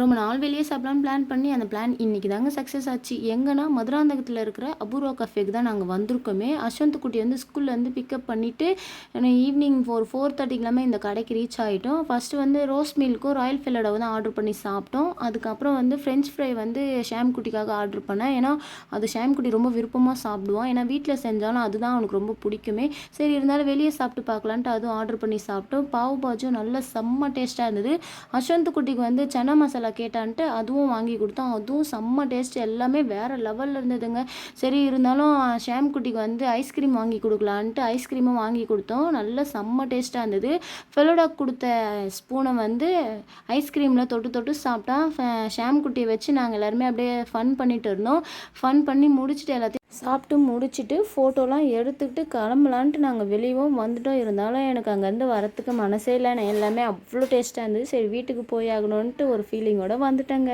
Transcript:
ரொம்ப நாள் வெளியே சாப்பிடலான்னு பிளான் பண்ணி அந்த பிளான் இன்றைக்கி தாங்க சக்ஸஸ் ஆச்சு. எங்கன்னா மதுராந்தகத்தில் இருக்கிற அபூர்வா கஃபேக்கு தான் நாங்கள் வந்திருக்கோமே. அஸ்வந்த் குட்டி வந்து ஸ்கூல்லேருந்து பிக்கப் பண்ணிவிட்டு ஈவினிங் ஃபோர் ஃபோர் தேர்ட்டிக்கெல்லாமே இந்த கடைக்கு ரீச் ஆகிட்டோம் ஃபஸ்ட்டு வந்து ரோஸ் மில்க்கும் ராயல் ஃபெல்லோட தான் ஆர்டர் பண்ணி சாப்பிட்டோம். அதுக்கப்புறம் வந்து ஃப்ரெஞ்ச் ஃப்ரை வந்து ஷாம் குட்டிக்காக ஆர்டர் பண்ணேன். ஏன்னா அது ஷாம் குட்டி ரொம்ப விருப்பமாக சாப்பிடுவான். ஏன்னா வீட்டில் செஞ்சாலும் அதுதான் அவனுக்கு ரொம்ப பிடிக்குமே. சரி இருந்தாலும் வெளியே சாப்பிட்டு பார்க்கலான்ட்டு அதுவும் ஆர்டர் பண்ணி சாப்பிட்டோம். பாவு பாஜும் நல்ல செம்ம டேஸ்ட்டாக இருந்தது. அஸ்வந்த் குட்டிக்கு வந்து சன்னா மசாலா கேட்டான்ட்டு அதுவும் வாங்கி கொடுத்தோம் அதுவும் செம்ம டேஸ்ட் எல்லாமே வேறு லெவலில் இருந்ததுங்க. சரி இருந்தாலும் ஷாம் குட்டிக்கு வந்து ஐஸ்கிரீம் வாங்கி கொடுக்கலான்ட்டு ஐஸ்கிரீமும் வாங்கி கொடுத்தோம். நல்ல செம்ம டேஸ்ட்டாக இருந்தது. ஃபெலோடா கொடுத்த ஸ்பூனை வந்து ஐஸ்கிரீமில் தொட்டு தொட்டு சாப்பிட்டா ஃப- ஷாம் குட்டியை வச்சு நாங்கள் எல்லாருமே அப்படியே ஃபன் பண்ணிட்டு இருந்தோம். ஃபன் பண்ணி முடிச்சுட்டு எல்லாத்தையும் சாப்பிட்டு முடிச்சுட்டு ஃபோட்டோலாம் எடுத்துக்கிட்டு கிளம்பலான்ட்டு நாங்கள் வெளியவும் வந்துட்டோம். இருந்தாலும் எனக்கு அங்கேருந்து வரத்துக்கு மனசே இல்லை. நான் எல்லாமே அவ்வளோ டேஸ்ட்டாக இருந்தது. சரி வீட்டுக்கு போய் ஆகணுன்ட்டு ஒரு ஃபீலிங்கோட வந்துட்டேங்க.